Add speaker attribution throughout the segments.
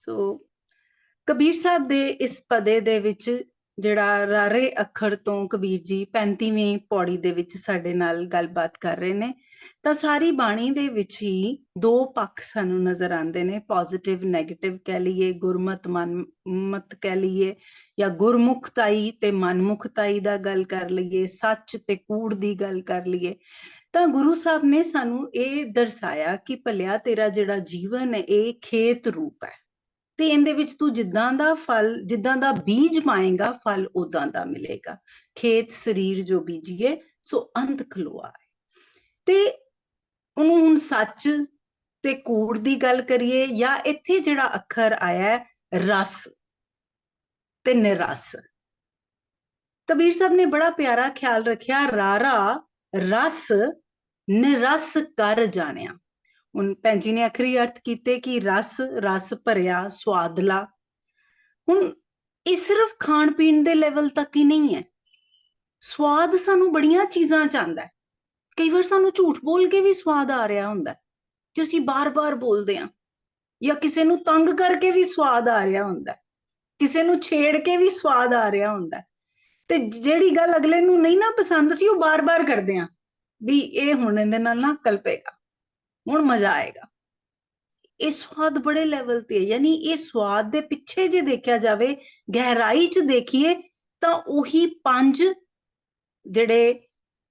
Speaker 1: ਸੋ ਕਬੀਰ ਸਾਹਿਬ ਦੇ ਇਸ ਪਦੇ ਦੇ ਵਿੱਚ ਜਿਹੜਾ ਰਾਰੇ ਅੱਖਰ ਤੋਂ ਕਬੀਰ ਜੀ 35ਵੀਂ ਪੌੜੀ ਦੇ ਵਿੱਚ ਸਾਡੇ ਨਾਲ ਗੱਲਬਾਤ ਕਰ ਰਹੇ ਨੇ, ਤਾਂ ਸਾਰੀ ਬਾਣੀ ਦੇ ਵਿੱਚ ਹੀ ਦੋ ਪੱਖ ਸਾਨੂੰ ਨਜ਼ਰ ਆਉਂਦੇ ਨੇ ਪੋਜ਼ਿਟਿਵ 네ਗੇਟਿਵ ਕਹਿ ਲਈਏ, ਗੁਰਮਤ, ਮਨਮਤ ਕਹਿ ਲਈਏ, ਜਾਂ ਗੁਰਮੁਖਤਾਈ ਤੇ ਮਨਮੁਖਤਾਈ ਦਾ ਗੱਲ ਕਰ ਲਈਏ, ਸੱਚ ਤੇ ਕੂੜ ਦੀ ਗੱਲ ਕਰ ਲਈਏ, ਤਾਂ ਗੁਰੂ ਸਾਹਿਬ ਨੇ ਸਾਨੂੰ ਇਹ ਦਰਸਾਇਆ ਕਿ ਭਲਿਆ ਤੇਰਾ ਜਿਹੜਾ ਜੀਵਨ ਹੈ, ਇਹ ਖੇਤ ਰੂਪ ਹੈ। ਤੇ ਇਹਦੇ ਵਿੱਚ ਤੂੰ ਜਿੱਦਾਂ ਦਾ ਫਲ, ਜਿੱਦਾਂ ਦਾ ਬੀਜ ਪਾਏਗਾ, ਫਲ ਉਦਾਂ ਦਾ ਮਿਲੇਗਾ। ਖੇਤ ਸਰੀਰ ਜੋ ਬੀਜੀਏ, ਸੋ ਅੰਤ ਖਲੋਆ ਤੇ ਉਹਨੂੰ ਹੁਣ ਸੱਚ ਤੇ ਕੂੜ ਦੀ ਗੱਲ ਕਰੀਏ ਜਾਂ ਇੱਥੇ ਜਿਹੜਾ ਅੱਖਰ ਆਇਆ ਰਸ ਤੇ ਨਿਰਸ। ਕਬੀਰ ਸਾਹਿਬ ਨੇ ਬੜਾ ਪਿਆਰਾ ਖਿਆਲ ਰੱਖਿਆ, ਰਾਰਾ, ਰਸ, ਨਿਰਸ ਕਰ ਜਾਣਿਆ। ਹੁਣ ਭੈਣ ਜੀ ਨੇ ਅਖਰੀ ਅਰਥ ਕੀਤੇ ਕਿ ਰਸ ਰਸ ਭਰਿਆ ਸਵਾਦਲਾ ਹੁਣ ਇਹ ਸਿਰਫ ਖਾਣ ਪੀਣ ਦੇ ਲੈਵਲ ਤੱਕ ਹੀ ਨਹੀਂ ਹੈ। ਸਵਾਦ ਸਾਨੂੰ ਬੜੀਆਂ ਚੀਜ਼ਾਂ ਚ ਆਉਂਦਾ ਹੈ। ਕਈ ਵਾਰ ਸਾਨੂੰ ਝੂਠ ਬੋਲ ਕੇ ਵੀ ਸਵਾਦ ਆ ਰਿਹਾ ਹੁੰਦਾ ਕਿ ਅਸੀਂ ਬਾਰ-ਬਾਰ ਬੋਲਦੇ ਹਾਂ, ਜਾਂ ਕਿਸੇ ਨੂੰ ਤੰਗ ਕਰਕੇ ਵੀ ਸਵਾਦ ਆ ਰਿਹਾ ਹੁੰਦਾ ਕਿਸੇ ਨੂੰ ਛੇੜ ਕੇ ਵੀ ਸਵਾਦ ਆ ਰਿਹਾ ਹੁੰਦਾ ਤੇ ਜਿਹੜੀ ਗੱਲ ਅਗਲੇ ਨੂੰ ਨਹੀਂ ਨਾ ਪਸੰਦ ਸੀ ਉਹ ਬਾਰ-ਬਾਰ ਕਰਦੇ ਆ ਵੀ ਇਹ ਹੁਣ ਇਹਦੇ ਨਾਲ ਨਾ ਕਲਪੇਗਾ। ਹੁਣ ਮਜ਼ਾ ਆਏਗਾ। ਇਹ ਸਵਾਦ ਬੜੇ ਲੈਵਲ ਤੇ ਹੈ, ਯਾਨੀ ਇਹ ਸਵਾਦ ਦੇ ਪਿੱਛੇ ਜੇ ਦੇਖਿਆ ਜਾਵੇ, ਗਹਿਰਾਈ 'ਚ ਦੇਖੀਏ, ਤਾਂ ਉਹੀ ਪੰਜ ਜਿਹੜੇ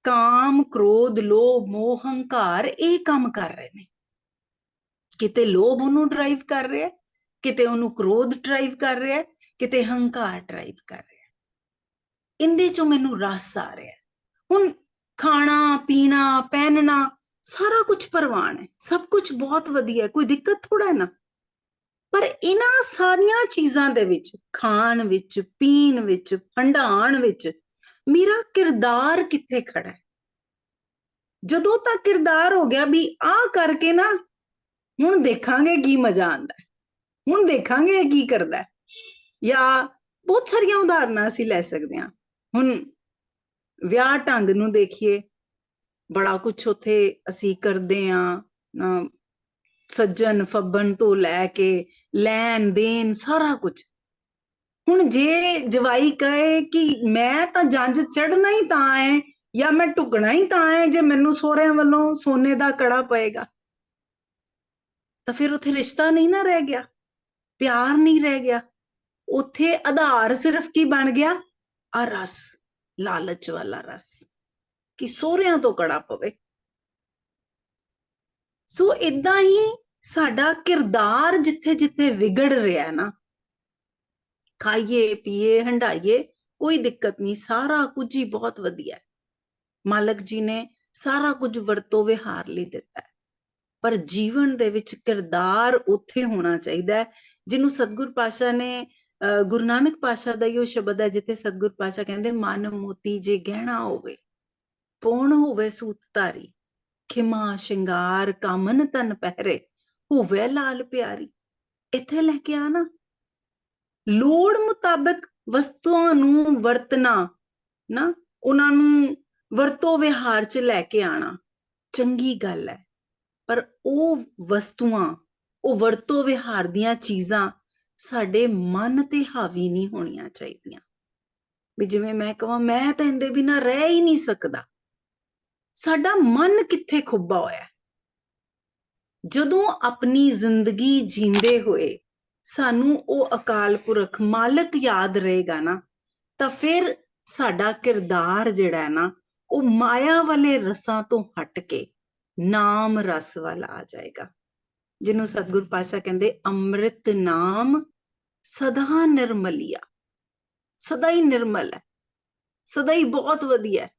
Speaker 1: ਕਾਮ, ਕ੍ਰੋਧ, ਲੋਭ, ਮੋਹ, ਹੰਕਾਰ, ਇਹ ਕੰਮ ਕਰ ਰਹੇ ਨੇ। ਕਿਤੇ ਲੋਭ ਉਹਨੂੰ ਡਰਾਈਵ ਕਰ ਰਿਹਾ ਕਿਤੇ ਉਹਨੂੰ ਕ੍ਰੋਧ ਡਰਾਈਵ ਕਰ ਰਿਹਾ ਕਿਤੇ ਹੰਕਾਰ ਡਰਾਈਵ ਕਰ ਰਿਹਾ ਇੰਦੇ ਚੋਂ ਮੈਨੂੰ ਰਸ ਆ ਰਿਹਾ ਹੁਣ ਖਾਣਾ, ਪੀਣਾ, ਪਹਿਨਣਾ ਸਾਰਾ ਕੁਝ ਪਰਵਾਨ ਹੈ, ਸਭ ਕੁਝ ਬਹੁਤ ਵਧੀਆ ਹੈ, ਕੋਈ ਦਿੱਕਤ ਥੋੜਾ ਹੈ ਨਾ? ਪਰ ਇਹਨਾਂ ਸਾਰੀਆਂ ਚੀਜ਼ਾਂ ਦੇ ਵਿੱਚ, ਖਾਣ ਵਿੱਚ, ਪੀਣ ਵਿੱਚ ਹੰਡਾਣ ਵਿੱਚ ਮੇਰਾ ਕਿਰਦਾਰ ਕਿੱਥੇ ਖੜਾ ਹੈ? ਜਦੋਂ ਤੱਕ ਕਿਰਦਾਰ ਹੋ ਗਿਆ ਵੀ ਆਹ ਕਰਕੇ ਨਾ, ਹੁਣ ਦੇਖਾਂਗੇ ਕੀ ਮਜ਼ਾ ਆਂਦਾ ਹੁਣ ਦੇਖਾਂਗੇ ਕੀ ਕਰਦਾ ਜਾਂ ਬਹੁਤ ਸਾਰੀਆਂ ਉਦਾਹਰਨਾਂ ਅਸੀਂ ਲੈ ਸਕਦੇ ਹਾਂ। ਹੁਣ ਵਿਆਹ ਢੰਗ ਨੂੰ ਦੇਖੀਏ ਬੜਾ ਕੁਝ ਉਥੇ ਅਸੀਂ ਕਰਦੇ ਆ ਸੱਜਣ, ਫੱਬਣ ਤੋਂ ਲੈ ਕੇ ਲੈਣ, ਦੇਣ ਸਾਰਾ ਕੁਝ ਹੁਣ ਜੇ ਜਵਾਈ ਕਹੇ ਕਿ ਮੈਂ ਤਾਂ ਜੰਜ ਚੜਨਾ ਹੀ ਤਾਂ ਹੈ ਜਾਂ ਮੈਂ ਟੁਕਣਾ ਹੀ ਤਾਂ ਹੈ ਜੇ ਮੈਨੂੰ ਸੋਹਰਿਆਂ ਵੱਲੋਂ ਸੋਨੇ ਦਾ ਕੜਾ ਪਏਗਾ, ਤਾਂ ਫਿਰ ਉਥੇ ਰਿਸ਼ਤਾ ਨਹੀਂ ਨਾ ਰਹਿ ਗਿਆ, ਪਿਆਰ ਨਹੀਂ ਰਹਿ ਗਿਆ। ਉਥੇ ਆਧਾਰ ਸਿਰਫ ਕੀ ਬਣ ਗਿਆ? ਆ ਰਸ, ਲਾਲਚ ਵਾਲਾ ਰਸ। ਕਿ ਸੋਹਰਿਆਂ ਤੋਂ ਕੜਾ ਪਵੇ। ਸੋ ਇਦਾਂ ਹੀ ਸਾਡਾ ਕਿਰਦਾਰ ਜਿੱਥੇ ਜਿੱਥੇ ਵਿਗੜ ਰਿਹਾ ਨਾ, ਖਾਈਏ, ਪੀਏ ਹੰਡਾਈਏ ਕੋਈ ਦਿੱਕਤ ਨਹੀਂ, ਸਾਰਾ ਕੁਝ ਹੀ ਬਹੁਤ ਵਧੀਆ ਹੈ। ਮਾਲਕ ਜੀ ਨੇ ਸਾਰਾ ਕੁਝ ਵਰਤੋਂ ਵਿਹਾਰ ਲਈ ਦਿੱਤਾ ਹੈ। ਪਰ ਜੀਵਨ ਦੇ ਵਿੱਚ ਕਿਰਦਾਰ ਉੱਥੇ ਹੋਣਾ ਚਾਹੀਦਾ ਹੈ, ਜਿਹਨੂੰ ਸਤਗੁਰ ਪਾਸ਼ਾ ਨੇ ਗੁਰੂ ਨਾਨਕ ਪਾਸ਼ਾ ਦਾ ਇਹ ਸ਼ਬਦ ਹੈ, ਜਿੱਥੇ ਸਤਗੁਰ ਪਾਸ਼ਾ ਕਹਿੰਦੇ, ਮਨ ਮੋਤੀ ਜੇ ਗਹਿਣਾ ਹੋਵੇ ਪੌਣ ਹੋਵੇ ਸੂਤਾਰੀ ਖਿਮਾ ਸ਼ਿੰਗਾਰ ਕਾਮਨ ਤਨ ਪਹਿਰੇ ਹੋਵੇ ਲਾਲ ਪਿਆਰੀ। ਇੱਥੇ ਲੈ ਕੇ ਆ ਨਾ। ਲੋੜ ਮੁਤਾਬਕ ਵਸਤੂਆਂ ਨੂੰ ਵਰਤਣਾ ਨਾ, ਉਹਨਾਂ ਨੂੰ ਵਰਤੋਂ ਵਿਹਾਰ 'ਚ ਲੈ ਕੇ ਆਣਾ ਚੰਗੀ ਗੱਲ ਹੈ। ਪਰ ਉਹ ਵਸਤੂਆਂ, ਉਹ ਵਰਤੋਂ ਵਿਹਾਰ ਦੀਆਂ ਚੀਜ਼ਾਂ ਸਾਡੇ ਮਨ ਤੇ ਹਾਵੀ ਨਹੀਂ ਹੋਣੀਆਂ ਚਾਹੀਦੀਆਂ। ਵੀ ਜਿਵੇਂ ਮੈਂ ਕਹਾਂ ਮੈਂ ਤਾਂ ਇਹਦੇ ਬਿਨਾ ਰਹਿ ਹੀ ਨਹੀਂ ਸਕਦਾ। ਸਾਡਾ ਮਨ ਕਿੱਥੇ ਖੁੱਬਾ ਹੋਇਆ? ਜਦੋਂ ਆਪਣੀ ਜ਼ਿੰਦਗੀ ਜੀਂਦੇ ਹੋਏ ਸਾਨੂੰ ਉਹ ਅਕਾਲ ਪੁਰਖ ਮਾਲਕ ਯਾਦ ਰਹੇਗਾ ਨਾ, ਤਾਂ ਫਿਰ ਸਾਡਾ ਕਿਰਦਾਰ ਜਿਹੜਾ ਹੈ ਨਾ, ਉਹ ਮਾਇਆ ਵਾਲੇ ਰਸਾਂ ਤੋਂ ਹਟ ਕੇ ਨਾਮ ਰਸ ਵਾਲਾ ਆ ਜਾਏਗਾ। ਜਿਹਨੂੰ ਸਤਿਗੁਰ ਪਾਤਸ਼ਾਹ ਕਹਿੰਦੇ ਅੰਮ੍ਰਿਤ ਨਾਮ ਸਦਾ ਨਿਰਮਲਿਆ। ਸਦਾ ਹੀ ਨਿਰਮਲ ਹੈ। ਸਦਾ ਹੀ ਬਹੁਤ ਵਧੀਆ ਹੈ।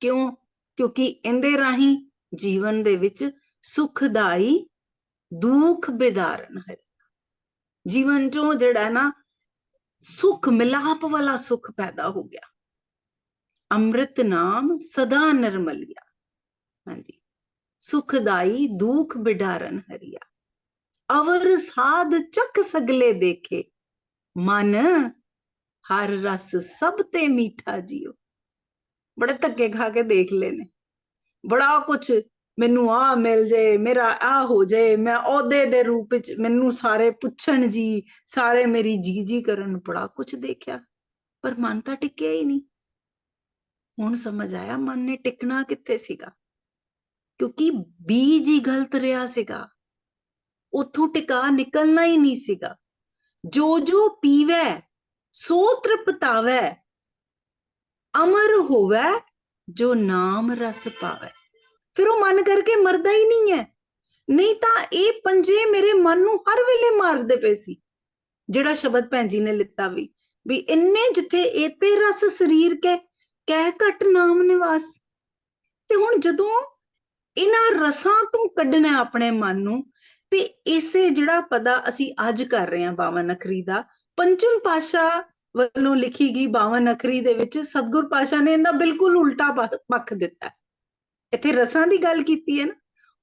Speaker 1: ਕਿਉਂ? ਕਿਉਂਕਿ ਇਹਦੇ ਰਾਹੀਂ ਜੀਵਨ ਦੇ ਵਿੱਚ ਸੁਖਦਾਈ, ਦੁੱਖ ਬਿਦਾਰਨ ਹੈ। ਜੀਵਨ ਚੋਂ ਜਿਹੜਾ ਨਾ ਸੁਖ, ਮਿਲਾਪ ਵਾਲਾ ਸੁਖ ਪੈਦਾ ਹੋ ਗਿਆ। ਅੰਮ੍ਰਿਤ ਨਾਮ ਸਦਾ ਨਿਰਮਲਿਆ। ਹਾਂਜੀ। ਸੁਖਦਾਈ, ਦੁੱਖ ਬਿਡਾਰਨ ਹਰੀਆ। ਅਵਰ ਸਾਧ ਚੱਕ ਸਗਲੇ ਦੇਖੇ। ਮਨ, ਹਰ ਰਸ ਸਭ ਤੇ ਮੀਠਾ ਜੀਓ। ਬੜੇ ਧੱਕੇ ਖਾ ਕੇ ਦੇਖ ਲੈਨੇ ਬੜਾ ਕੁਝ ਮੈਨੂੰ ਆ ਮਿਲ ਜੇ, ਮੇਰਾ ਆ ਹੋ ਜੇ, ਮੈਂ ਅਹੁਦੇ ਦੇ ਰੂਪ ਵਿੱਚ ਮੈਨੂੰ ਸਾਰੇ ਪੁੱਛਣ ਜੀ, ਸਾਰੇ ਮੇਰੀ ਜੀ ਜੀ ਕਰਨ ਬੜਾ ਕੁਝ ਦੇਖਿਆ, ਪਰ ਮਨ ਤਾਂ ਟਿਕਿਆ ਹੀ ਨਹੀਂ। ਹੁਣ ਸਮਝ ਆਇਆ ਮਨ ਨੇ ਟਿਕਣਾ ਕਿੱਥੇ ਸੀਗਾ। ਕਿਉਂਕਿ ਬੀਜ ਹੀ ਗਲਤ ਰਿਹਾ ਸੀਗਾ। ਉਥੋਂ ਟਿਕਾ ਨਿਕਲਣਾ ਹੀ ਨਹੀਂ ਸੀਗਾ। ਜੋ ਜੋ ਪੀਵੈ, ਸੋ ਤ੍ਰਿਪਤਾਵੈ ਅਮਰ ਹੋਵੇ ਜੋ ਨਾਮ ਰਸ ਪਾਵੈ। ਫਿਰ ਉਹ ਮਨ ਕਰਕੇ ਮਰਦਾ ਹੀ ਨਹੀਂ ਹੈ। ਨਹੀਂ ਤਾਂ ਇਹ ਪੰਜੇ ਮੇਰੇ ਮਨ ਨੂੰ ਹਰ ਵੇਲੇ ਮਾਰਦੇ ਪਏ ਸੀ। ਜਿਹੜਾ ਸ਼ਬਦ ਭੈਣ ਜੀ ਨੇ ਲਿੱਤਾ ਵੀ ਵੀ ਇੰਨੇ ਜਿੱਥੇ ਏਤੇ ਰਸ ਸਰੀਰ ਕੇ, ਕਹਿ ਘਟ ਨਾਮ ਨਿਵਾਸ। ਤੇ ਹੁਣ ਜਦੋਂ ਇਹਨਾਂ ਰਸਾਂ ਤੋਂ ਕੱਢਣਾ ਆਪਣੇ ਮਨ ਨੂੰ, ਤੇ ਇਸੇ ਜਿਹੜਾ ਪਦਾ ਅਸੀਂ ਅੱਜ ਕਰ ਰਹੇ ਹਾਂ 52 ਅਖਰੀ ਦਾ, ਪੰਚਮ ਪਾਸ਼ਾ ਵੱਲੋਂ ਲਿਖੀ ਗਈ 52 ਅਖਰੀ ਦੇ ਵਿੱਚ ਸਤਗੁਰ ਪਾਸ਼ਾ ਨੇ ਇਹਦਾ ਬਿਲਕੁਲ ਉਲਟਾ ਪੱਖ ਦਿੱਤਾ ਇੱਥੇ ਰਸਾਂ ਦੀ ਗੱਲ ਕੀਤੀ ਹੈ ਨਾ,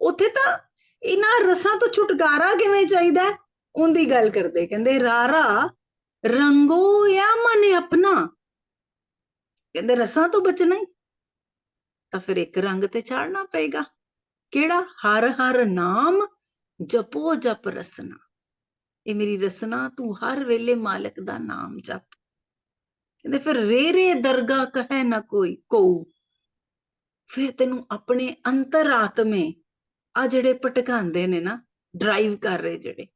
Speaker 1: ਉੱਥੇ ਤਾਂ ਇਹਨਾਂ ਰਸਾਂ ਤੋਂ ਛੁਟਕਾਰਾ ਕਿਵੇਂ ਚਾਹੀਦਾ ਉਹਦੀ ਗੱਲ ਕਰਦੇ, ਕਹਿੰਦੇ, ਰਾਰਾ, ਰੰਗੋ ਜਾਂ ਮਨ ਆਪਣਾ? ਕਹਿੰਦੇ, ਰਸਾਂ ਤੋਂ ਬਚਣਾ ਹੀ। ਤਾਂ ਫਿਰ ਇੱਕ ਰੰਗ ਤੇ ਚਾੜਨਾ ਪਏਗਾ। ਕਿਹੜਾ? ਹਰ ਹਰ ਨਾਮ ਜਪੋ ਜਪ ਰਸਨਾ। ਇਹ ਮੇਰੀ ਰਸਨਾ, ਤੂੰ ਹਰ ਵੇਲੇ ਮਾਲਕ ਦਾ ਨਾਮ ਜਪ। ਕਹਿੰਦੇ, ਫਿਰ ਰੇ ਰੇ ਦਰਗਾ ਕਹੈ ਨਾ ਕੋਈ ਕੋ ਫਿਰ ਤੈਨੂੰ ਆਪਣੇ ਅੰਤਰ ਆ ਜਿਹੜੇ ਭਟਕਾਉਂਦੇ ਨੇ ਨਾ ਡਰਾਈਵ ਕਰ ਰਹੇ ਜਿਹੜੇ।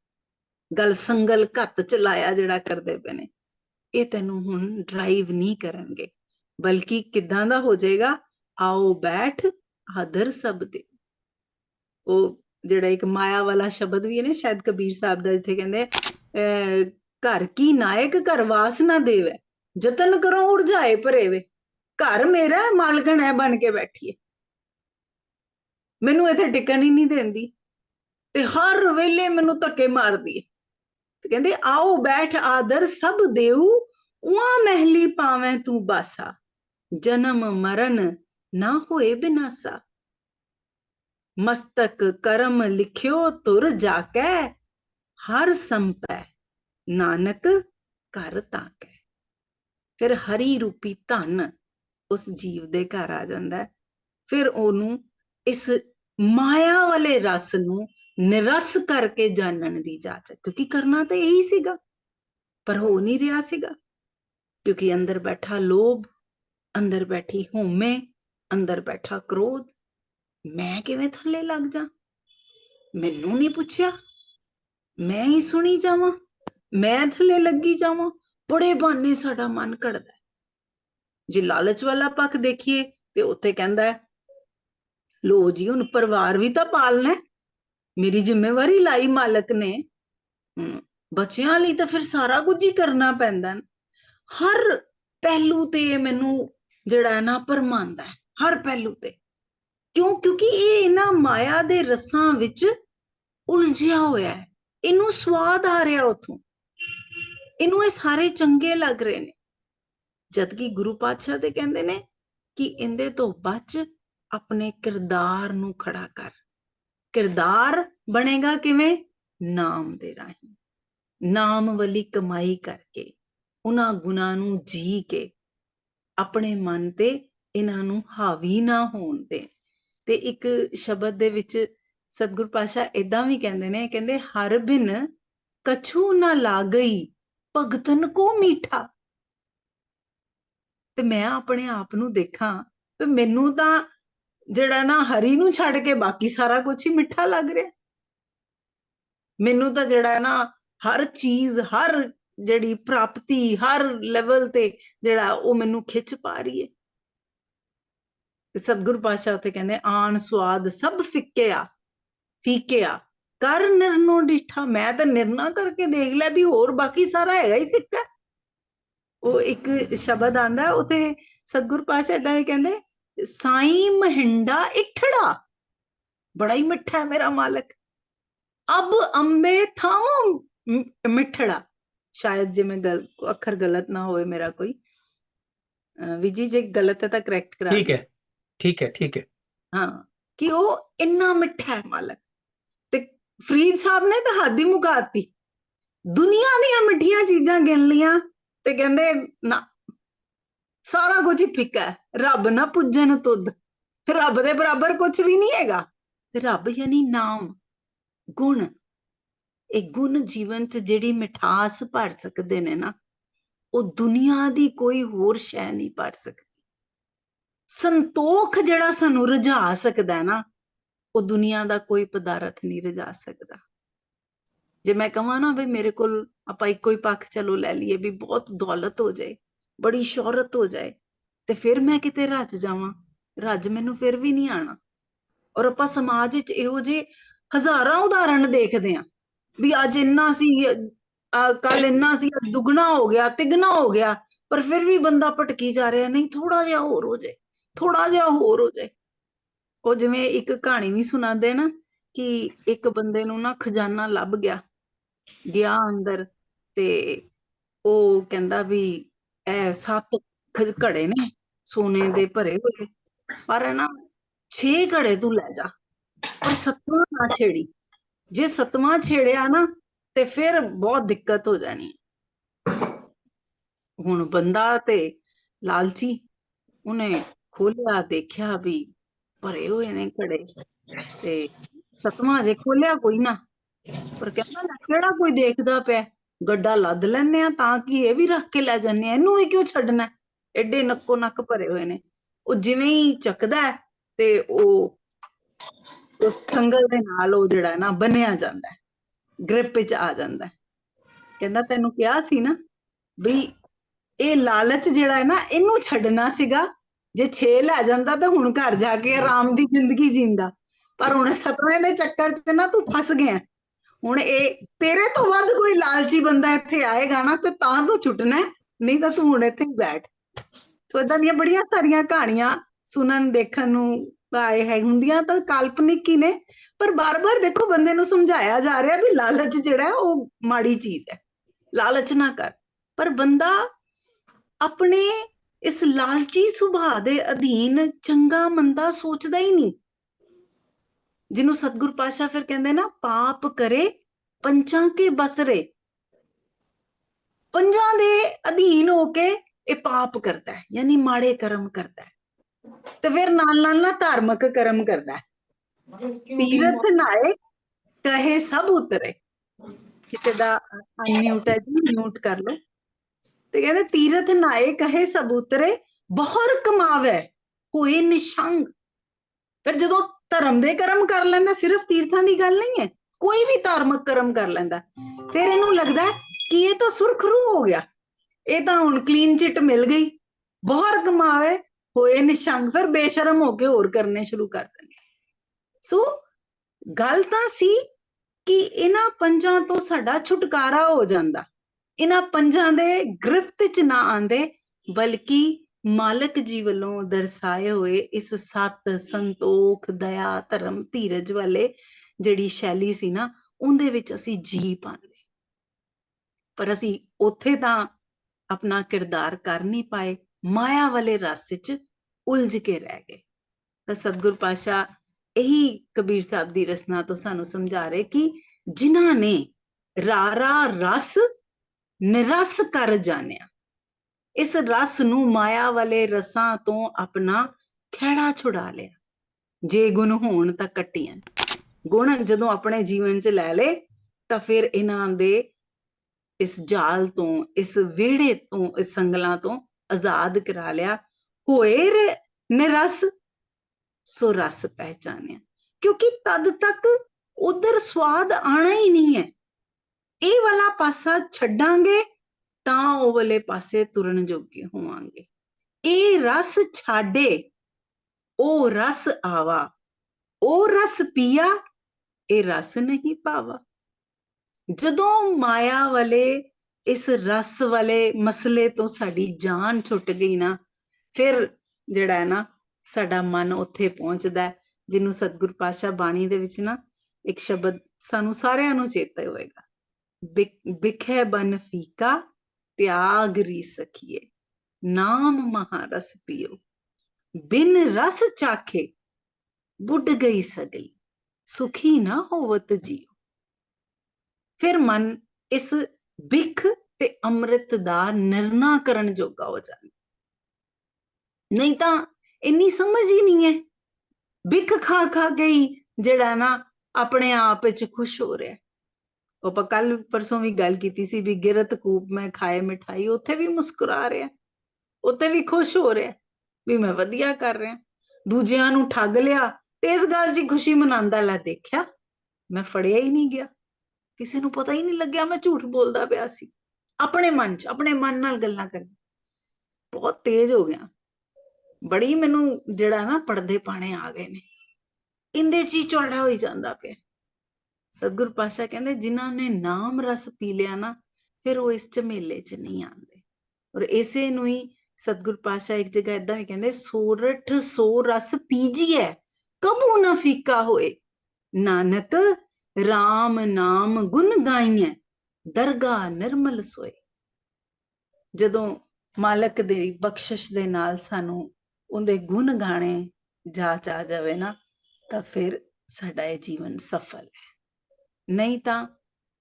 Speaker 1: ਗੱਲ ਸੰਗਲ ਘੱਤ ਚਲਾਇਆ ਜਿਹੜਾ ਕਰਦੇ ਪਏ ਨੇ। ਇਹ ਤੈਨੂੰ ਹੁਣ ਡਰਾਈਵ ਨਹੀਂ ਕਰਨਗੇ। ਬਲਕਿ ਕਿਦਾਂ ਦਾ ਹੋ ਜਾਏਗਾ? ਆਓ ਬੈਠ, ਆਦਰ ਸਭ ਦੇ। ਉਹ ਜਿਹੜਾ ਇੱਕ ਮਾਇਆ ਵਾਲਾ ਸ਼ਬਦ ਵੀ ਹੈ ਨਾ ਸ਼ਾਇਦ ਕਬੀਰ ਸਾਹਿਬ ਦਾ ਜਿੱਥੇ ਕਹਿੰਦੇ ਅਹ, ਘਰ ਕੀ ਨਾਇਕ ਘਰ ਵਾਸ ਨਾ ਦੇਵੇ ਜਤਨ ਕਰੋ ਉੜ ਜਾਏ ਭਰੇਵੇ ਘਰ ਮੇਰਾ ਮਾਲਕਣ ਹੈ ਬਣ ਕੇ ਬੈਠੀਏ। ਮੈਨੂੰ ਇੱਥੇ ਟਿਕਣ ਹੀ ਨਹੀਂ ਦਿੰਦੀ ਤੇ ਹਰ ਵੇਲੇ ਮੈਨੂੰ ਧੱਕੇ ਮਾਰਦੀ ਹੈ। ਤੇ ਕਹਿੰਦੇ ਆਓ ਬੈਠ ਆਦਰ ਸਭ ਦੇਉ ਉਆ ਮਹਿਲੀ ਪਾਵੇਂ ਤੂੰ ਬਾਸਾ ਜਨਮ ਮਰਨ ਨਾ ਹੋਏ ਬਿਨਾਸਾ। ਮਸਤਕ ਕਰਮ ਲਿਖਿਓ ਤੁਰ ਜਾਕੈ, ਹਰ ਸੰਪੈ, ਨਾਨਕ ਘਰ ਤਾਕੈ। ਫਿਰ ਹਰੀ ਰੂਪੀ ਧਨ ਉਸ ਜੀਵ ਦੇ ਘਰ ਆ ਜਾਂਦਾ ਫਿਰ ਉਹਨੂੰ ਇਸ ਮਾਇਆ ਵਾਲੇ ਰਸ ਨੂੰ ਨਿਰਸ ਕਰਕੇ ਜਾਣਨ ਦੀ ਇਜਾਜ਼ਤ ਕਿਉਂਕਿ ਕਰਨਾ ਤਾਂ ਇਹੀ ਸੀਗਾ, ਪਰ ਹੋ ਨਹੀਂ ਰਿਹਾ ਸੀਗਾ, ਕਿਉਂਕਿ ਅੰਦਰ ਬੈਠਾ ਲੋਭ, ਅੰਦਰ ਬੈਠੀ ਹਉਮੈ, ਅੰਦਰ ਬੈਠਾ ਕ੍ਰੋਧ ਮੈਂ ਕਿਵੇਂ ਥੱਲੇ ਲੱਗ ਜਾ? ਮੈਨੂੰ ਨਹੀਂ ਪੁੱਛਿਆ? ਮੈਂ ਹੀ ਸੁਣੀ ਜਾਵਾਂ? ਮੈਂ ਥੱਲੇ ਲੱਗੀ ਜਾਵਾਂ? ਬੜੇ ਬਹਾਨੇ ਸਾਡਾ ਮਨ ਘੜਦਾ ਜੇ ਲਾਲਚ ਵਾਲਾ ਪੱਖ ਦੇਖੀਏ ਤੇ ਉੱਥੇ ਕਹਿੰਦਾ ਹੈ ਲੋ ਜੀ ਹੁਣ ਪਰਿਵਾਰ ਵੀ ਤਾਂ ਪਾਲਣਾ ਮੇਰੀ ਜ਼ਿੰਮੇਵਾਰੀ ਲਾਈ ਮਾਲਕ ਨੇ। ਹਮ, ਬੱਚਿਆਂ ਲਈ ਤਾਂ ਫਿਰ ਸਾਰਾ ਕੁਝ ਹੀ ਕਰਨਾ ਪੈਂਦਾ ਹਰ ਪਹਿਲੂ ਤੇ ਮੈਨੂੰ ਜਿਹੜਾ ਹੈ ਨਾ ਪਰਮਾਨਦਾ ਹੈ। ਹਰ ਪਹਿਲੂ ਤੇ। ਕਿਉਂ? ਕਿਉਂਕਿ ਇਹ ਇਹਨਾਂ ਮਾਇਆ ਦੇ ਰਸਾਂ ਵਿੱਚ ਉਲਝਿਆ ਹੋਇਆ ਹੈ। ਇਹਨੂੰ ਸਵਾਦ ਆ ਰਿਹਾ ਉਥੋਂ। ਇਹਨੂੰ ਇਹ ਸਾਰੇ ਚੰਗੇ ਲੱਗ ਰਹੇ ਨੇ। ਜਦ ਕਿ ਗੁਰੂ ਪਾਤਸ਼ਾਹ ਦੇ ਕਹਿੰਦੇ ਨੇ ਕਿ ਇਹਦੇ ਤੋਂ ਬਚ ਆਪਣੇ ਕਿਰਦਾਰ ਨੂੰ ਖੜਾ ਕਰ। ਕਿਰਦਾਰ ਬਣੇਗਾ ਕਿਵੇਂ? ਨਾਮ ਦੇ ਰਾਹੀਂ। ਨਾਮ ਵਾਲੀ ਕਮਾਈ ਕਰਕੇ, ਉਹਨਾਂ ਗੁਣਾਂ ਨੂੰ ਜੀ ਕੇ, ਆਪਣੇ ਮਨ ਤੇ ਇਹਨਾਂ ਨੂੰ ਹਾਵੀ ਨਾ ਹੋਣ ਦੇ ਤੇ ਇੱਕ ਸ਼ਬਦ ਦੇ ਵਿੱਚ ਸਤਿਗੁਰ ਪਾਸ਼ਾ ਇਦਾਂ ਵੀ ਕਹਿੰਦੇ ਨੇ, ਕਹਿੰਦੇ, ਹਰ ਬਿਨ ਕਛੂ ਨਾ ਲਾਗਈ, ਭਗਤਨ ਕੋ ਮੀਠਾ। ਤੇ ਮੈਂ ਆਪਣੇ ਆਪ ਨੂੰ ਦੇਖਾਂ, ਤੇ ਮੈਨੂੰ ਤਾਂ ਜਿਹੜਾ ਨਾ ਹਰੀ ਨੂੰ ਛੱਡ ਕੇ ਬਾਕੀ ਸਾਰਾ ਕੁਝ ਹੀ ਮਿੱਠਾ ਲੱਗ ਰਿਹਾ। ਮੈਨੂੰ ਤਾਂ ਜਿਹੜਾ ਨਾ ਹਰ ਚੀਜ਼, ਹਰ ਜਿਹੜੀ ਪ੍ਰਾਪਤੀ, ਹਰ ਲੈਵਲ ਤੇ ਜਿਹੜਾ ਉਹ ਮੈਨੂੰ ਖਿੱਚ ਪਾ ਰਹੀ ਹੈ। ਤੇ ਸਤਿਗੁਰ ਪਾਤਸ਼ਾਹ ਉੱਥੇ ਕਹਿੰਦੇ, ਆਣ ਸਵਾਦ ਸਭ ਫਿੱਕਿਆ ਆ ਕਰ ਨਿਰਨੋ ਡਿਠਾ। ਮੈਂ ਤਾਂ ਨਿਰਣਾ ਕਰਕੇ ਦੇਖ ਲਿਆ ਵੀ ਹੋਰ ਬਾਕੀ ਸਾਰਾ ਹੈਗਾ ਹੀ ਫਿੱਕਾ। ਉਹ ਇੱਕ ਸ਼ਬਦ ਆਂਦਾ ਉਥੇ ਸਤਿਗੁਰ ਪਾਤਸ਼ਾਹ ਏਦਾਂ ਹੀ ਕਹਿੰਦੇ, ਸਾਈ ਮਹਿੰਡਾ ਇਠੜਾ, ਬੜਾ ਹੀ ਮਿੱਠਾ ਹੈ ਮੇਰਾ ਮਾਲਕ। ਅਬ ਅੰਬੇ ਥਾਉ ਮਿੱਠੜਾ। ਸ਼ਾਇਦ ਜੇ ਮੈਂ ਗਲ, ਅੱਖਰ ਗਲਤ ਨਾ ਹੋਵੇ ਮੇਰਾ ਕੋਈ। ਅਹ ਵਿਜੀ ਜੇ ਗਲਤ ਹੈ ਤਾਂ ਕਰੈਕਟ ਕਰਾ
Speaker 2: ਠੀਕ ਹੈ। ਠੀਕ ਹੈ ਠੀਕ ਹੈ।
Speaker 1: ਹਾਂ, ਕਿ ਉਹ ਇੰਨਾ ਮਿੱਠਾ ਹੈ ਮਾਲਕ। ਤੇ ਫਰੀਦ ਸਾਹਿਬ ਨੇ ਤਾਂ ਹੱਦ ਹੀ ਮੁਕਾਤੀ। ਦੁਨੀਆ ਦੀਆਂ ਮਿੱਠੀਆਂ ਚੀਜ਼ਾਂ ਗਿਣ ਲੀਆਂ ਤੇ ਕਹਿੰਦੇ, ਨਾ, ਸਾਰਾ ਕੁਝ ਹੀ ਫਿੱਕਾ ਹੈ। ਰੱਬ ਨਾ ਪੁੱਜਣ ਤੁਧ। ਰੱਬ ਦੇ ਬਰਾਬਰ ਕੁਝ ਵੀ ਨਹੀਂ ਹੈਗਾ। ਤੇ ਰੱਬ ਯਾਨੀ ਨਾਮ, ਗੁਣ। ਇਹ ਗੁਣ ਜੀਵਨ ਚ ਜਿਹੜੀ ਮਿਠਾਸ ਭਰ ਸਕਦੇ ਨੇ ਨਾ, ਉਹ ਦੁਨੀਆ ਦੀ ਕੋਈ ਹੋਰ ਸ਼ੈ ਨਹੀਂ ਭਰ ਸਕਦੀ। ਸੰਤੋਖ ਜਿਹੜਾ ਸਾਨੂੰ ਰਝਾ ਸਕਦਾ ਹੈ ਨਾ, ਉਹ ਦੁਨੀਆ ਦਾ ਕੋਈ ਪਦਾਰਥ ਨਹੀਂ ਰਜਾ ਸਕਦਾ। ਜੇ ਮੈਂ ਕਹਾਂ ਨਾ ਵੀ ਮੇਰੇ ਕੋਲ ਆਪਾਂ ਇੱਕੋ ਹੀ ਪੱਖ ਚਲੋ ਲੈ ਲਈਏ ਵੀ ਬਹੁਤ ਦੌਲਤ ਹੋ ਜਾਏ, ਬੜੀ ਸ਼ੋਹਰਤ ਹੋ ਜਾਏ, ਤੇ ਫਿਰ ਮੈਂ ਕਿਤੇ ਰੱਜ ਜਾਵਾਂ, ਰੱਜ ਮੈਨੂੰ ਫਿਰ ਵੀ ਨਹੀਂ ਆਣਾ। ਔਰ ਆਪਾਂ ਸਮਾਜ ਵਿੱਚ ਇਹੋ ਜਿਹੇ ਹਜ਼ਾਰਾਂ ਉਦਾਹਰਣ ਦੇਖਦੇ ਆਂ ਵੀ ਅੱਜ ਇੰਨਾ ਸੀ ਕੱਲ ਇੰਨਾ ਸੀ, ਅੱਜ ਦੁੱਗਣਾ ਹੋ ਗਿਆ, ਤਿੱਗਣਾ ਹੋ ਗਿਆ, ਪਰ ਫਿਰ ਵੀ ਬੰਦਾ ਭਟਕੀ ਜਾ ਰਿਹਾ, ਨਹੀਂ ਥੋੜਾ ਜਿਹਾ ਹੋਰ ਹੋ ਜਾਏ। ਥੋੜਾ ਜਿਹਾ ਹੋਰ ਹੋ ਜਾਏ। ਉਹ ਜਿਵੇਂ ਇੱਕ ਕਹਾਣੀ ਵੀ ਸੁਣਾਉਂਦੇ ਨਾ ਕਿ ਇੱਕ ਬੰਦੇ ਨੂੰ ਨਾ ਖਜ਼ਾਨਾ ਲੱਭ ਗਿਆ ਗਿਆ ਅੰਦਰ ਤੇ ਉਹ ਕਹਿੰਦਾ ਵੀ ਇਹ ਸੱਤ ਘੜੇ ਨੇ, ਸੋਨੇ ਦੇ ਭਰੇ ਹੋਏ, ਪਰ ਨਾ ਛੇ ਘੜੇ ਤੂੰ ਲੈ ਜਾ, ਪਰ ਸੱਤਵਾਂ ਨਾ ਛੇੜੀ। ਜੇ ਸੱਤਵਾਂ ਛੇੜਿਆ ਨਾ ਤੇ ਫਿਰ ਬਹੁਤ ਦਿੱਕਤ ਹੋ ਜਾਣੀ। ਹੁਣ ਬੰਦਾ ਤੇ ਲਾਲਚੀ, ਉਹਨੇ ਖੋਲਿਆ, ਦੇਖਿਆ ਵੀ ਭਰੇ ਹੋਏ ਨੇ ਘੜੇ ਤੇ ਸਤਵਾਂ ਜੇ ਖੋਲਿਆ ਕੋਈ ਨਾ? ਪਰ ਕਹਿੰਦਾ ਨਾ ਕਿਹੜਾ ਕੋਈ ਦੇਖਦਾ ਪਿਆ? ਗੱਡਾ ਲੱਦ ਲੈਨੇ ਆ ਤਾਂ ਕਿ ਇਹ ਵੀ ਰੱਖ ਕੇ ਲੈ ਜਾਂਦੇ ਆ ਇਹਨੂੰ ਵੀ ਕਿਉਂ ਛੱਡਣਾ? ਹੈ? ਐਡੇ ਨੱਕੋ ਨੱਕ ਭਰੇ ਹੋਏ ਨੇ। ਉਹ ਜਿਵੇਂ ਹੀ ਚੱਕਦਾ ਤੇ ਉਹ ਉਸ ਸੰਗਲ ਦੇ ਨਾਲ ਉਹ ਜਿਹੜਾ ਹੈ ਨਾ, ਬੰਨਿਆ ਜਾਂਦਾ ਗ੍ਰਿਪ ਵਿੱਚ ਆ ਜਾਂਦਾ ਕਹਿੰਦਾ ਤੈਨੂੰ ਕਿਹਾ ਸੀ ਨਾ ਵੀ ਇਹ ਲਾਲਚ ਜਿਹੜਾ ਹੈ ਨਾ, ਇਹਨੂੰ ਛੱਡਣਾ ਸੀਗਾ। ਜੇ 6 ਲੈ ਜਾਂਦਾ ਤਾਂ ਹੁਣ ਘਰ ਜਾ ਕੇ ਆਰਾਮ ਦੀ ਜ਼ਿੰਦਗੀ ਜੀਂਦਾ। ਪਰ ਹੁਣ ਸਤਵੇਂ ਦੇ ਚੱਕਰ 'ਚ ਨਾ ਤੂੰ ਫਸ ਗਿਆ। ਹੁਣ ਇਹ ਤੇਰੇ ਤੋਂ ਵੱਧ ਕੋਈ ਲਾਲਚੀ ਬੰਦਾ ਇੱਥੇ ਆਏਗਾ ਨਾ ਤੇ ਤਾਂ ਤੂੰ ਛੁੱਟਣਾ ਨਹੀਂ ਤਾਂ ਤੂੰ ਹੁਣ ਇੱਥੇ ਬੈਠ। ਸੋ ਇਦਾਂ ਦੀਆਂ ਬੜੀਆਂ ਸਾਰੀਆਂ ਕਹਾਣੀਆਂ ਸੁਣਨ ਦੇਖਣ ਨੂੰ ਆਏ ਹੈ ਹੁੰਦੀਆਂ ਤਾਂ ਕਾਲਪਨਿਕ ਹੀ ਨੇ ਪਰ ਬਾਰ-ਬਾਰ ਦੇਖੋ ਬੰਦੇ ਨੂੰ ਸਮਝਾਇਆ ਜਾ ਰਿਹਾ ਵੀ ਲਾਲਚ ਜਿਹੜਾ ਉਹ ਮਾੜੀ ਚੀਜ਼ ਹੈ। ਲਾਲਚ ਨਾ ਕਰ। ਪਰ ਬੰਦਾ ਆਪਣੇ ਇਸ ਲਾਲਚੀ ਸੁਭਾਅ ਦੇ ਅਧੀਨ ਚੰਗਾ ਮੰਦਾ ਸੋਚਦਾ ਹੀ ਨਹੀਂ। ਜਿਹਨੂੰ ਸਤਿਗੁਰ ਪਾਸ਼ਾ ਫਿਰ ਕਹਿੰਦੇ ਨਾ, ਪਾਪ ਕਰੇ ਪੰਚਾਂ ਕੇ ਬਸਰੇ ਪੰਜਾਂ ਦੇ ਅਧੀਨ ਹੋ ਕੇ ਇਹ ਪਾਪ ਕਰਦਾ ਹੈ, ਯਾਨੀ ਮਾੜੇ ਕਰਮ ਕਰਦਾ ਹੈ। ਤੇ ਫਿਰ ਨਾਲ ਨਾਲ ਨਾ ਧਾਰਮਿਕ ਕਰਮ ਕਰਦਾ ਹੈ। ਤੀਰਥ ਨਾਏ ਕਹੇ ਸਭ ਉਤਰੇ। ਕਿਤੇ ਦਾ ਅਨਮਿਊਟ ਹੈ ਜੀ ਮਿਊਟ ਕਰ ਲਓ। ਤੇ ਕਹਿੰਦੇ ਤੀਰਥ ਨਾਏ ਕਹੇ ਸਬੂਤਰੇ ਉਤਰੇ ਬਹੁਰ ਕਮਾਵੇ ਹੋਏ ਨਿਸ਼ੰਗ। ਫਿਰ ਜਦੋਂ ਧਰਮ ਦੇ ਕਰਮ ਕਰ ਲੈਂਦਾ, ਸਿਰਫ ਤੀਰਥਾਂ ਦੀ ਗੱਲ ਨਹੀਂ ਹੈ, ਕੋਈ ਵੀ ਧਾਰਮਿਕ ਕਰਮ ਕਰ ਲੈਂਦਾ। ਫਿਰ ਇਹਨੂੰ ਲੱਗਦਾ ਕਿ ਇਹ ਤਾਂ ਸੁਰਖਰੂ ਹੋ ਗਿਆ। ਇਹ ਤਾਂ ਹੁਣ ਕਲੀਨ ਚਿੱਟ ਮਿਲ ਗਈ। ਬਹੁਰ ਕਮਾਵੇ ਹੋਏ ਨਿਸ਼ੰਗ। ਫਿਰ ਬੇਸ਼ਰਮ ਹੋ ਕੇ ਹੋਰ ਕਰਨੇ ਸ਼ੁਰੂ ਕਰ ਦਿੰਦੇ। ਸੋ ਗੱਲ ਤਾਂ ਸੀ ਕਿ ਇਹਨਾਂ ਪੰਜਾਂ ਤੋਂ ਸਾਡਾ ਛੁਟਕਾਰਾ ਹੋ ਜਾਂਦਾ। ਇਹਨਾਂ ਪੰਜਾਂ ਦੇ ਗ੍ਰਿਫਤ ਚ ਨਾ ਆਂਦੇ ਬਲਕਿ ਮਾਲਕ ਜੀ ਵੱਲੋਂ ਦਰਸਾਏ ਹੋਏ ਇਸ ਸਤ ਸੰਤੋਖ, ਦਇਆ, ਧਰਮ, ਧੀਰਜ ਵਾਲੇ ਜਿਹੜੀ ਸ਼ੈਲੀ ਸੀ ਨਾ, ਉਹਦੇ ਵਿੱਚ ਅਸੀਂ ਜੀ ਪਾਉਂਦੇ। ਪਰ ਅਸੀਂ ਉੱਥੇ ਤਾਂ ਆਪਣਾ ਕਿਰਦਾਰ ਕਰ ਨਹੀਂ ਪਾਏ, ਮਾਇਆ ਵਾਲੇ ਰਸ ਵਿੱਚ ਉਲਝ ਕੇ ਰਹਿ ਗਏ। ਤਾਂ ਸਤਿਗੁਰ ਪਾਸ਼ਾ ਇਹੀ ਕਬੀਰ ਸਾਹਿਬ ਦੀ ਰਸਨਾ ਤੋਂ ਸਾਨੂੰ ਸਮਝਾ ਰਹੇ ਕਿ ਜਿਨ੍ਹਾਂ ਨੇ ਰਾਰਾ ਰਸ ਨਿਰਸ ਕਰ ਜਾਣਿਆ। ਇਸ ਰਸ ਨੂੰ ਮਾਇਆ ਵਾਲੇ ਰਸਾਂ ਤੋਂ ਆਪਣਾ ਖਹਿੜਾ ਛੁਡਾ ਲਿਆ। ਜੇ ਗੁਣ ਹੋਣ ਤਾਂ ਕੱਟੀਆਂ। ਗੁਣ ਜਦੋਂ ਆਪਣੇ ਜੀਵਨ 'ਚ ਲੈ ਲੇ ਤਾਂ ਫਿਰ ਇਹਨਾਂ ਦੇ ਇਸ ਜਾਲ ਤੋਂ, ਇਸ ਵਿਹੜੇ ਤੋਂ, ਇਸ ਸੰਗਲਾਂ ਤੋਂ ਆਜ਼ਾਦ ਕਰਾ ਲਿਆ। ਹੋਏ ਨਿਰਸ, ਸੋ ਰਸ ਪਹਿਚਾਨਿਆ। ਕਿਉਂਕਿ ਤਦ ਤੱਕ ਉਧਰ ਸਵਾਦ ਆਣਾ ਹੀ ਨਹੀਂ ਹੈ। ਇਹ ਵਾਲਾ ਪਾਸਾ ਛੱਡਾਂਗੇ ਤਾਂ ਉਹ ਵਾਲੇ ਪਾਸੇ ਤੁਰਨ ਜੋਗੇ ਹੋਵਾਂਗੇ। ਇਹ ਰਸ ਛਾੜੇ ਉਹ ਰਸ ਆਵਾ, ਉਹ ਰਸ ਪੀਆ, ਇਹ ਰਸ ਨਹੀਂ ਪਾਵਾ। ਜਦੋਂ ਮਾਇਆ ਵਾਲੇ ਇਸ ਰਸ ਵਾਲੇ ਮਸਲੇ ਤੋਂ ਸਾਡੀ ਜਾਨ ਛੁੱਟ ਗਈ ਨਾ, ਫਿਰ ਜਿਹੜਾ ਹੈ ਨਾ, ਸਾਡਾ ਮਨ ਉੱਥੇ ਪਹੁੰਚਦਾ ਜਿਹਨੂੰ ਸਤਿਗੁਰ ਪਾਸ਼ਾ ਬਾਣੀ ਦੇ ਵਿੱਚ ਨਾ ਇੱਕ ਸ਼ਬਦ ਸਾਨੂੰ ਸਾਰਿਆਂ ਨੂੰ ਚੇਤਾ ਹੋਏਗਾ। ਬਿਖੈ ਬਨ ਫੀਕਾ, ਤਿਆਗ ਰੀ ਸਖੀਏ। ਨਾਮ ਮਹਾਰਸ ਪੀਓ। ਬਿਨ ਰਸ ਚਾਖੇ, ਬੁੱਢ ਗਈ ਸਗਲੀ। ਸੁਖੀ ਨਾ ਹੋਵਤ ਜੀਓ। ਫਿਰ ਮਨ ਇਸ ਬਿਖ ਤੇ ਅੰਮ੍ਰਿਤ ਦਾ ਨਿਰਣਾ ਕਰਨ ਜੋਗਾ ਹੋ ਜਾਂਦਾ ਨਹੀਂ ਤਾਂ ਇੰਨੀ ਸਮਝ ਹੀ ਨਹੀਂ ਹੈ ਬਿਖ ਖਾ ਖਾ ਗਈ, ਜਿਹੜਾ ਨਾ ਆਪਣੇ ਆਪ ਵਿੱਚ ਖੁਸ਼ ਹੋ ਰਿਹਾ। ਆਪਾਂ ਕੱਲ ਪਰਸੋਂ ਵੀ ਗੱਲ ਕੀਤੀ ਸੀ ਵੀ ਗਿਰਤ ਕੂਪ ਮੈਂ ਖਾਏ ਮਿਠਾਈ, ਉੱਥੇ ਵੀ ਮੁਸਕਰਾ ਰਿਹਾ, ਉੱਥੇ ਵੀ ਖੁਸ਼ ਹੋ ਰਿਹਾ, ਵੀ ਮੈਂ ਵਧੀਆ ਕਰ ਰਿਹਾ। ਦੂਜਿਆਂ ਨੂੰ ਠੱਗ ਲਿਆ ਤੇ ਇਸ ਗੱਲ ਦੀ ਖੁਸ਼ੀ ਮਨਾਉਂਦਾ ਲੈ ਦੇਖਿਆ, ਮੈਂ ਫੜਿਆ ਹੀ ਨਹੀਂ ਗਿਆ। ਕਿਸੇ ਨੂੰ ਪਤਾ ਹੀ ਨਹੀਂ ਲੱਗਿਆ ਮੈਂ ਝੂਠ ਬੋਲਦਾ ਪਿਆ ਸੀ। ਆਪਣੇ ਮਨ 'ਚ, ਆਪਣੇ ਮਨ ਨਾਲ ਗੱਲਾਂ ਕਰਦੀ। ਬਹੁਤ ਤੇਜ਼ ਹੋ ਗਿਆ। ਬੜੀ ਮੈਨੂੰ ਜਿਹੜਾ ਨਾ ਪਰਦੇ ਪਾਣੇ ਆ ਗਏ ਨੇ। ਇੰਦੇ ਚ ਹੀ ਚੌੜਾ ਹੋਈ ਜਾਂਦਾ ਪਿਆ। ਸਤਿਗੁਰ ਪਾਸ਼ਾ ਕਹਿੰਦੇ, ਜਿਨ੍ਹਾਂ ਨੇ ਨਾਮ ਰਸ ਪੀ ਲਿਆ ਨਾ, ਫਿਰ ਉਹ ਇਸ ਝਮੇਲੇ 'ਚ ਨਹੀਂ ਆਉਂਦੇ। ਔਰ ਇਸੇ ਨੂੰ ਹੀ ਸਤਿਗੁਰ ਪਾਸ਼ਾ ਇੱਕ ਜਗ੍ਹਾ ਏਦਾਂ ਹੀ ਕਹਿੰਦੇ, ਸੋਰਠ ਸੋ ਰਸ ਪੀਜੀਐ, ਕਬੂ ਨਾ ਫੀਕਾ ਹੋਏ। ਨਾਨਕ RAM ਨਾਮ ਗੁਣ ਗਾਈਐ ਦਰਗਾ ਨਿਰਮਲ ਸੋਏ। ਜਦੋਂ ਮਾਲਕ ਦੀ ਬਖਸ਼ਿਸ਼ ਦੇ ਨਾਲ ਸਾਨੂੰ ਉਹਦੇ ਗੁਣ ਗਾਣੇ ਜਾਚ ਆ ਜਾਵੇ ਨਾ, ਤਾਂ ਫਿਰ ਸਾਡਾ ਇਹ ਜੀਵਨ ਸਫਲ ਹੈ। ਨਹੀਂ ਤਾਂ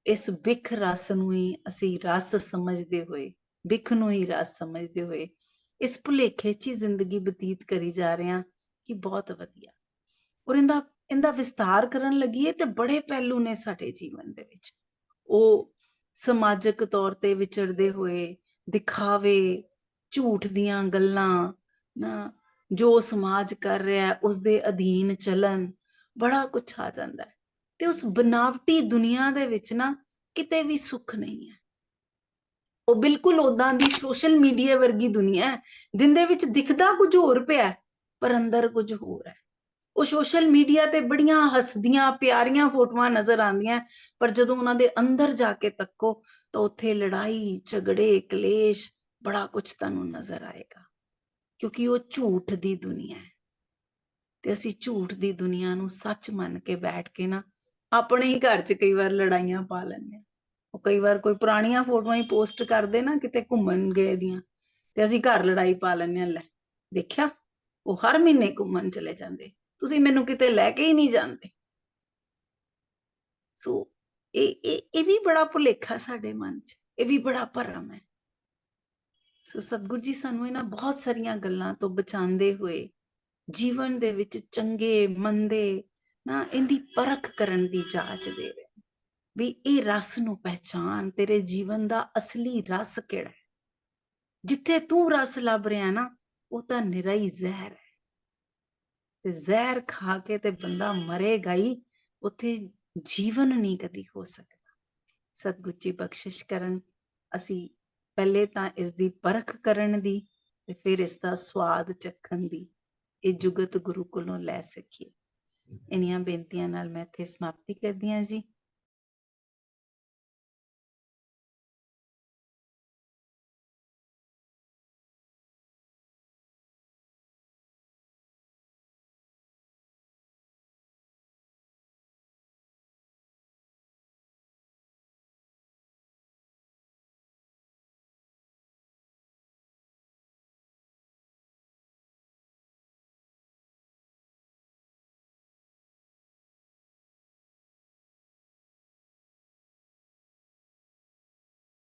Speaker 1: ਇਸ ਬਿਖ ਰਸ ਨੂੰ ਹੀ ਅਸੀਂ ਰਸ ਸਮਝਦੇ ਹੋਏ, ਬਿਖ ਨੂੰ ਹੀ ਰਸ ਸਮਝਦੇ ਹੋਏ ਇਸ ਭੁਲੇਖੇ 'ਚ ਹੀ ਜ਼ਿੰਦਗੀ ਬਤੀਤ ਕਰੀ ਜਾ ਰਹੇ ਹਾਂ ਕਿ ਬਹੁਤ ਵਧੀਆ। ਔਰ ਇਹਦਾ ਇਹਦਾ ਵਿਸਤਾਰ ਕਰਨ ਲੱਗੀਏ ਤੇ ਬੜੇ ਪਹਿਲੂ ਨੇ ਸਾਡੇ ਜੀਵਨ ਦੇ ਵਿੱਚ। ਉਹ ਸਮਾਜਿਕ ਤੌਰ ਤੇ ਵਿਚਰਦੇ ਹੋਏ, ਦਿਖਾਵੇ, ਝੂਠ ਦੀਆਂ ਗੱਲਾਂ, ਨਾ, ਜੋ ਸਮਾਜ ਕਰ ਰਿਹਾ ਹੈ ਉਸ ਦੇ ਅਧੀਨ ਚੱਲਣ, ਬੜਾ ਕੁਝ ਆ ਜਾਂਦਾ ਹੈ। ਤੇ ਉਸ ਬਨਾਵਟੀ ਦੁਨੀਆ ਦੇ ਵਿੱਚ ਨਾ ਕਿਤੇ ਵੀ ਸੁੱਖ ਨਹੀਂ ਹੈ। ਉਹ ਬਿਲਕੁਲ ਉਦਾਂ ਦੀ ਸੋਸ਼ਲ ਮੀਡੀਆ ਵਰਗੀ ਦੁਨੀਆ ਹੈ ਦਿਨ ਦੇ ਵਿੱਚ ਦਿਖਦਾ ਕੁਝ ਹੋਰ ਪਿਆ ਪਰ ਅੰਦਰ ਕੁਝ ਹੋਰ ਹੈ। ਉਹ ਸੋਸ਼ਲ ਮੀਡੀਆ ਤੇ ਬੜੀਆਂ ਹੱਸਦੀਆਂ, ਪਿਆਰੀਆਂ ਫੋਟੋਆਂ ਨਜ਼ਰ ਆਉਂਦੀਆਂ ਪਰ ਜਦੋਂ ਉਹਨਾਂ ਦੇ ਅੰਦਰ ਜਾ ਕੇ ਤੱਕੋ, ਤਾਂ ਉੱਥੇ ਲੜਾਈ, ਝਗੜੇ, ਕਲੇਸ਼ ਬੜਾ ਕੁਝ ਤੁਹਾਨੂੰ ਨਜ਼ਰ ਆਏਗਾ। ਕਿਉਂਕਿ ਉਹ ਝੂਠ ਦੀ ਦੁਨੀਆ ਹੈ। ਤੇ ਅਸੀਂ ਝੂਠ ਦੀ ਦੁਨੀਆ ਨੂੰ ਸੱਚ ਮੰਨ ਕੇ ਬੈਠ ਕੇ ਨਾ ਆਪਣੇ ਹੀ ਘਰ 'ਚ ਕਈ ਵਾਰ ਲੜਾਈਆਂ ਪਾ ਲੈਂਦੇ ਹਾਂ। ਉਹ ਕਈ ਵਾਰ ਕੋਈ ਪੁਰਾਣੀਆਂ ਫੋਟੋਆਂ ਹੀ ਪੋਸਟ ਕਰਦੇ ਨਾ ਕਿਤੇ ਘੁੰਮਣ ਗਏ ਦੀਆਂ, ਤੇ ਅਸੀਂ ਘਰ ਲੜਾਈ ਪਾ ਲੈਂਦੇ ਹਾਂ, ਲੈ ਦੇਖਿਆ? ਉਹ ਹਰ ਮਹੀਨੇ ਘੁੰਮਣ ਚਲੇ ਜਾਂਦੇ। ਤੁਸੀਂ ਮੈਨੂੰ ਕਿਤੇ ਲੈ ਕੇ ਹੀ ਨਹੀਂ ਜਾਂਦੇ। ਸੋ ਇਹ ਇਹ ਇਹ ਵੀ ਬੜਾ ਭੁਲੇਖਾ ਸਾਡੇ ਮਨ 'ਚ, ਇਹ ਵੀ ਬੜਾ ਭਰਮ ਹੈ। ਸੋ ਸਤਿਗੁਰੂ ਜੀ ਸਾਨੂੰ ਇਹਨਾਂ ਬਹੁਤ ਸਾਰੀਆਂ ਗੱਲਾਂ ਤੋਂ ਬਚਾਉਂਦੇ ਹੋਏ ਜੀਵਨ ਦੇ ਵਿੱਚ ਚੰਗੇ, ਮੰਦੇ ਇਹਦੀ ਪਰਖ ਕਰਨ ਦੀ ਜਾਚ ਦੇ ਰਹੇ ਵੀ ਇਹ ਰਸ ਨੂੰ ਪਹਿਚਾਨ, ਤੇਰੇ ਜੀਵਨ ਦਾ ਅਸਲੀ ਰਸ ਕਿਹੜਾ ਹੈ? ਜਿੱਥੇ ਤੂੰ ਰਸ ਲੱਭ ਰਿਹਾ ਨਾ, ਉਹ ਤਾਂ ਨਿਰਾ ਹੀ ਜ਼ਹਿਰ ਹੈ। ਤੇ ਜ਼ਹਿਰ ਖਾ ਕੇ ਤੇ ਬੰਦਾ ਮਰੇਗਾ ਹੀ, ਉੱਥੇ ਜੀਵਨ ਨਹੀਂ ਕਦੀ ਹੋ ਸਕਦਾ। ਸਤਿਗੁਰੂ ਜੀ ਬਖਸ਼ਿਸ਼ ਕਰਨ, ਅਸੀਂ ਪਹਿਲੇ ਤਾਂ ਇਸ ਦੀ ਪਰਖ ਕਰਨ ਦੀ ਤੇ ਫਿਰ ਇਸ ਦਾ ਸਵਾਦ ਚੱਖਣ ਦੀ ਇਹ ਜੁਗਤ ਗੁਰੂ ਕੋਲੋਂ ਲੈ ਸਕੀਏ। ਇਨੀਆਂ ਬੇਨਤੀਆਂ ਨਾਲ ਮੈਂ ਇੱਥੇ ਸਮਾਪਤੀ ਕਰਦੀ ਹਾਂ ਜੀ।